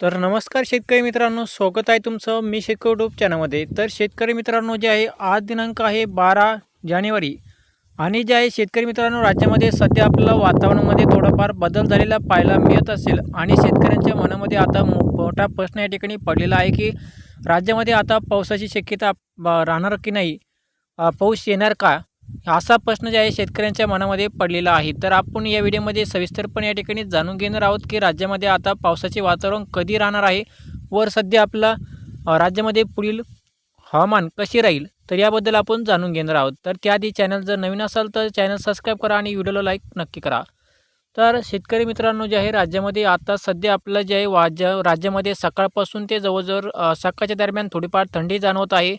तर नमस्कार शेतकरी मित्रांनो स्वागत आहे तुमचं मी शेतकरी यूट्यूब चॅनलमध्ये. तर शेतकरी मित्रांनो जे आहे आज दिनांक आहे बारा जानेवारी आणि जे आहे शेतकरी मित्रांनो राज्यामध्ये सध्या आपल्याला वातावरणामध्ये थोडाफार बदल झालेला पाहायला मिळत असेल आणि शेतकऱ्यांच्या मनामध्ये आता मोठा प्रश्न या ठिकाणी पडलेला आहे की राज्यामध्ये आता पावसाची शक्यता ब- राहणार की नाही? पाऊस येणार का? असा प्रश्न जे आहे शेतकऱ्यांच्या मनामध्ये पडलेला आहे. तर आपण या व्हिडिओमध्ये सविस्तरपणे या ठिकाणी जाणून घेणार आहोत की राज्यामध्ये आता पावसाचे वातावरण कधी राहणार आहे वर सध्या आपला राज्यामध्ये पुढील हवामान कसे राहील तर याबद्दल आपण जाणून घेणार आहोत. तर त्याआधी चॅनल जर नवीन असाल तर चॅनल सबस्क्राईब करा आणि व्हिडिओला लाईक नक्की करा. तर शेतकरी मित्रांनो जे आहे राज्यामध्ये आता सध्या आपलं जे आहे वाज्य राज्यामध्ये सकाळपासून ते जवळजवळ सकाळच्या दरम्यान थोडीफार थंडी जाणवत आहे.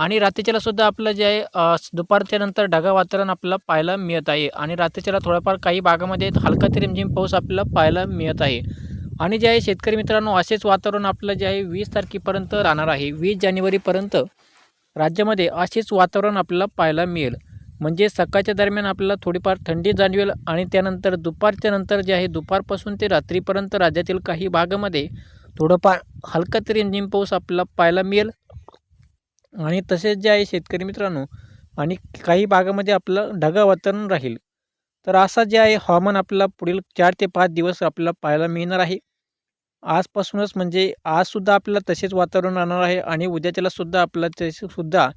आणि रात्रीच्याला सुद्धा आपलं जे आहे दुपारच्या नंतर ढगा वातावरण आपल्याला पाहायला मिळत आहे. आणि रात्रीच्याला थोडाफार काही भागामध्ये हलका ते रिमझिम पाऊस आपल्याला पाहायला मिळत आहे. आणि जे आहे शेतकरी मित्रांनो असेच वातावरण आपलं जे आहे वीस तारखेपर्यंत राहणार आहे. वीस जानेवारीपर्यंत राज्यामध्ये असेच वातावरण आपल्याला पाहायला मिळेल. म्हणजे सकाळच्या दरम्यान आपल्याला थोडीफार थंडी जाणवेल आणि त्यानंतर दुपारच्या नंतर जे आहे दुपारपासून ते रात्रीपर्यंत राज्यातील काही भागामध्ये थोडंफार हलका तरी रिमझिम पाऊस आपल्याला पाहायला मिळेल. आणि तसेच जे आहे शेतकरी मित्रांनो आणि काही भागामध्ये आपलं ढगाळ वातावरण राहील. तर असा जे आहे हवामान आपल्याला पुढील चार ते पाच दिवस आपल्याला पाहायला मिळणार आहे. आजपासूनच म्हणजे आजसुद्धा आपल्याला तसेच वातावरण राहणार आहे आणि उद्याच्याला सुद्धा आपल्याला तसेसुद्धा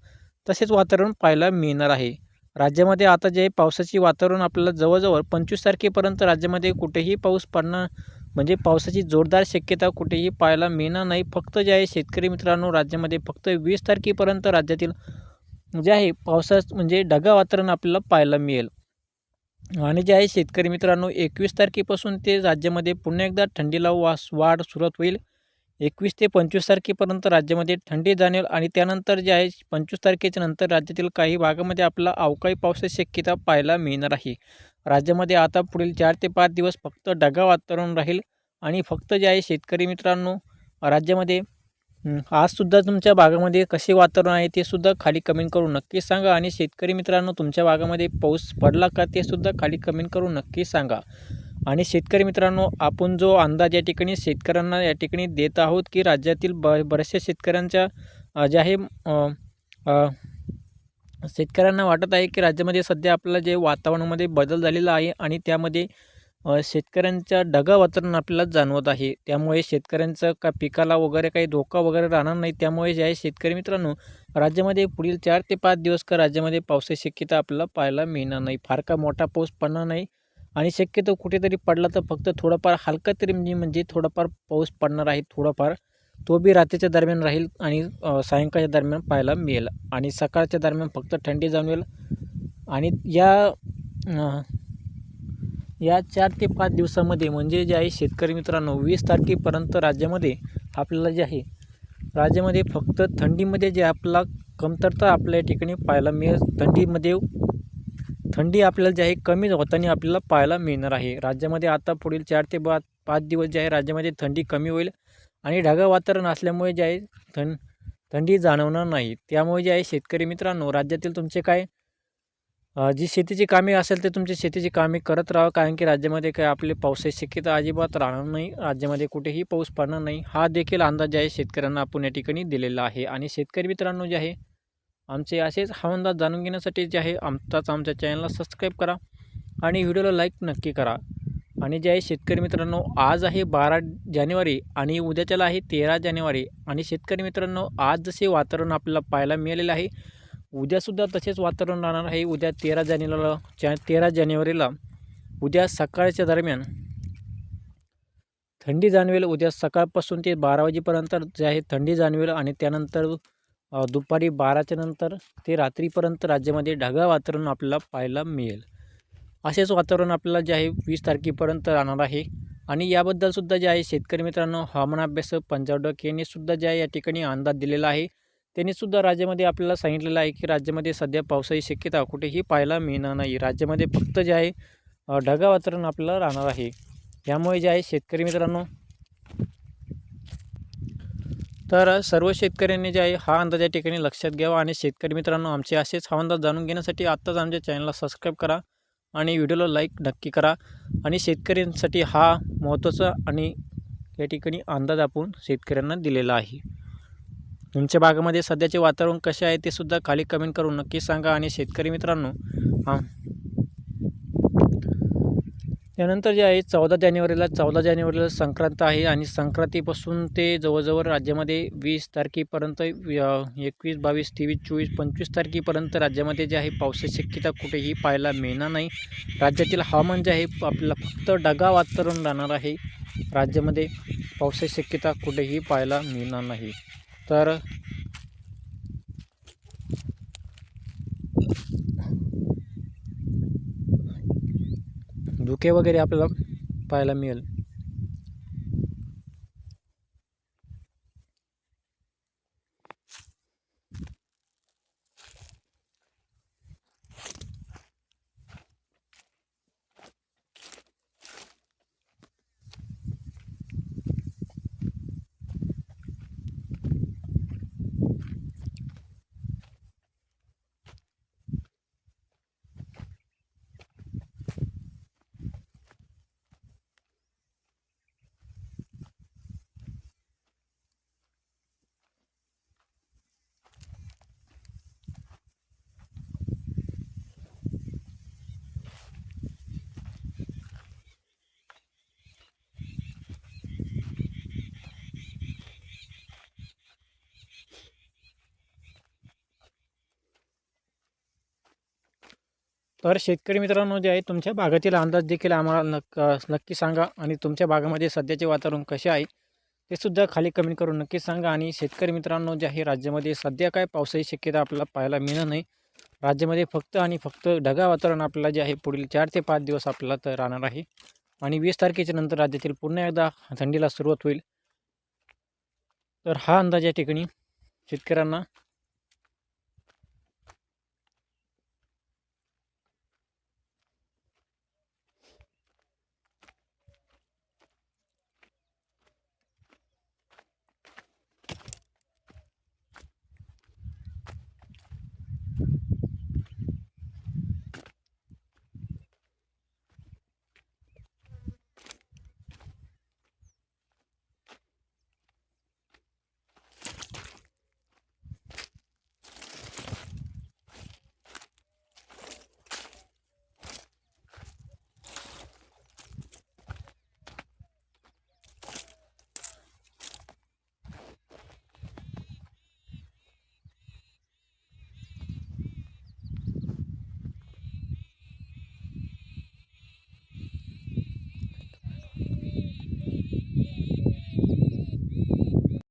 तसेच वातावरण पाहायला मिळणार आहे. राज्यामध्ये आता जे आहे पावसाची वातावरण आपल्याला जवळजवळ पंचवीस तारखेपर्यंत राज्यामध्ये कुठेही पाऊस पडणार म्हणजे पावसाची जोरदार शक्यता कुठेही पाहायला मिळणार नाही. फक्त जे आहे शेतकरी मित्रांनो राज्यामध्ये फक्त वीस तारखेपर्यंत राज्यातील जे आहे पावसाच म्हणजे ढगा वातावरण आपल्याला पाहायला मिळेल. आणि जे आहे शेतकरी मित्रांनो एकवीस तारखेपासून ते राज्यामध्ये पुन्हा एकदा थंडीला वास वाढ सुरुवात होईल. एकवीस ते पंचवीस तारखेपर्यंत राज्यामध्ये थंडी जाणवेल आणि त्यानंतर जे आहे पंचवीस तारखेच्या नंतर राज्यातील काही भागामध्ये आपला अवकाळी पावसाची शक्यता पाहायला मिळणार आहे. राज्यामध्ये आता पुढील चार ते पाच दिवस फक्त ढगा वातावरण राहील आणि फक्त जे आहे शेतकरी मित्रांनो राज्यामध्ये आजसुद्धा तुमच्या भागामध्ये कसे वातावरण आहे ते सुद्धा खाली कमेंट करून नक्की सांगा आणि शेतकरी मित्रांनो तुमच्या भागामध्ये पाऊस पडला का ते सुद्धा खाली कमेंट करून नक्की सांगा. आणि शेतकरी मित्रांनो आपण जो अंदाज या ठिकाणी शेतकऱ्यांना या ठिकाणी देत आहोत की राज्यातील ब बऱ्याचशा शेतकऱ्यांच्या जे आहे शेतकऱ्यांना वाटत आहे की राज्यामध्ये सध्या आपल्याला जे वातावरणामध्ये बदल झालेला आहे आणि त्यामध्ये शेतकऱ्यांच्या ढगा वातावरण आपल्याला जाणवत आहे. त्यामुळे शेतकऱ्यांचं का पिकाला वगैरे काही धोका वगैरे राहणार नाही. त्यामुळे जे आहे शेतकरी मित्रांनो राज्यामध्ये पुढील चार ते पाच दिवस का राज्यामध्ये पावसाची शक्यता आपल्याला पाहायला मिळणार नाही. फार का मोठा पाऊस पडणार नाही. आणि शक्यतो कुठेतरी पडला तर फक्त थोडाफार हलका तरी म्हणजे म्हणजे थोडाफार पाऊस पडणार आहे थोडाफार. तो बी रात्रीच्या दरम्यान राहील आणि सायंकाळच्या दरम्यान पाहायला मिळेल. आणि सकाळच्या दरम्यान फक्त थंडी जाणवेल. आणि या या चार ते पाच दिवसामध्ये म्हणजे जे आहे शेतकरी मित्रांनो वीस तारखेपर्यंत राज्यामध्ये आपल्याला जे आहे राज्यामध्ये फक्त थंडीमध्ये जे आपला कमतरता आपल्या या ठिकाणी पाहायला मिळेल. थंडीमध्ये थंडी आपल्याला जी आहे कमी होताना आपल्याला पाहायला मिळणार आहे. राज्यामध्ये आता पुढील चार ते पाच पाच दिवस जे आहे राज्यामध्ये थंडी कमी होईल आणि ढगाळ वातावरण असल्यामुळे जे आहे थं थंडी जाणवणार नाही. त्यामुळे जे आहे शेतकरी मित्रांनो राज्यातील तुमचे काय जी शेतीची कामे असेल ते तुमची शेतीची कामे करत राहा कारण की राज्यामध्ये काय आपले पावसाची शक्यता अजिबात राहणार नाही. राज्यामध्ये कुठेही पाऊस पडणार नाही. हा देखील अंदाज जे आहे शेतकऱ्यांना आपण या ठिकाणी दिलेला आहे. आणि शेतकरी मित्रांनो जे आहे आमचे असेच हवामान जाणून घेण्यासाठी जे आहे आमचाच आमच्या चॅनलला सबस्क्राईब करा आणि व्हिडिओला लाईक नक्की करा. आणि जे आहे शेतकरी मित्रांनो आज आहे बारा जानेवारी आणि उद्याच्याला आहे तेरा जानेवारी. आणि शेतकरी मित्रांनो आज जसे वातावरण आपल्याला पाहायला मिळालेलं आहे उद्यासुद्धा तसेच वातावरण राहणार आहे. उद्या तेरा जानेवारीला चा तेरा जानेवारीला उद्या सकाळच्या दरम्यान. थंडी जाणवेल उद्या सकाळपासून ते बारा वाजेपर्यंत जे आहे थंडी जाणवेल आणि त्यानंतर दुपारी बाराच्या नंतर ते रात्रीपर्यंत राज्यामध्ये ढगाळ वातावरण आपल्याला पाहायला मिळेल. असेच वातावरण आपल्याला जे आहे वीस तारखेपर्यंत राहणार आहे. आणि याबद्दलसुद्धा जे आहे शेतकरी मित्रांनो हवामान अभ्यासक पंजाब डक यांनीसुद्धा जे आहे या ठिकाणी अंदाज दिलेला आहे. त्यांनीसुद्धा राज्यामध्ये आपल्याला सांगितलेलं आहे की राज्यामध्ये सध्या पावसाची शक्यता कुठेही पाहायला मिळणार नाही. राज्यामध्ये फक्त जे आहे ढगा वातावरण आपल्याला राहणार आहे. यामुळे जे आहे शेतकरी मित्रांनो तर सर्व शेतकऱ्यांनी जे आहे हा अंदाज या ठिकाणी लक्षात घ्यावा आणि शेतकरी मित्रांनो आमचे असेच हा अंदाज जाणून घेण्यासाठी आत्ताच आमच्या चॅनलला सबस्क्राईब करा आणि व्हिडिओला लाईक नक्की करा आणि शेतकऱ्यांसाठी हा महत्त्वाचा आणि या ठिकाणी अंदाज आपण शेतकऱ्यांना दिलेला आहे. तुमच्या भागामध्ये सध्याचे वातावरण कसे आहे ते सुद्धा खाली कमेंट करून नक्की सांगा आणि शेतकरी मित्रांनो हां त्यानंतर जे आहे चौदा जानेवारीला चौदा जानेवारीला संक्रांत आहे आणि संक्रांतीपासून ते जवळजवळ राज्यामध्ये वीस तारखेपर्यंत एकवीस बावीस तेवीस चोवीस पंचवीस तारखेपर्यंत राज्यामध्ये जे आहे पावसाची शक्यता कुठेही पाहायला मिळणार नाही. राज्यातील हवामान जे आहे आपल्याला फक्त ढगा वातावरण राहणार आहे. राज्यामध्ये पावसाची शक्यता कुठेही पाहायला मिळणार नाही. तर बुके वगैरे आपल्याला पाहायला मिळेल. तर शेतकरी मित्रांनो जे आहे तुमच्या भागातील अंदाज देखील आम्हाला नक्क नक्की सांगा. आणि तुमच्या भागामध्ये सध्याचे वातावरण कसे आहे ते सुद्धा खाली कमेंट करून नक्की सांगा. आणि शेतकरी मित्रांनो जे आहे राज्यामध्ये सध्या काय पावसाची शक्यता आपल्याला पाहायला मिळणार नाही. राज्यामध्ये फक्त आणि फक्त ढगा वातावरण आपल्याला जे आहे पुढील चार ते पाच दिवस आपल्याला तर राहणार आहे. आणि वीस तारखेच्या नंतर राज्यातील पुन्हा एकदा थंडीला सुरुवात होईल. तर हा अंदाज या ठिकाणी शेतकऱ्यांना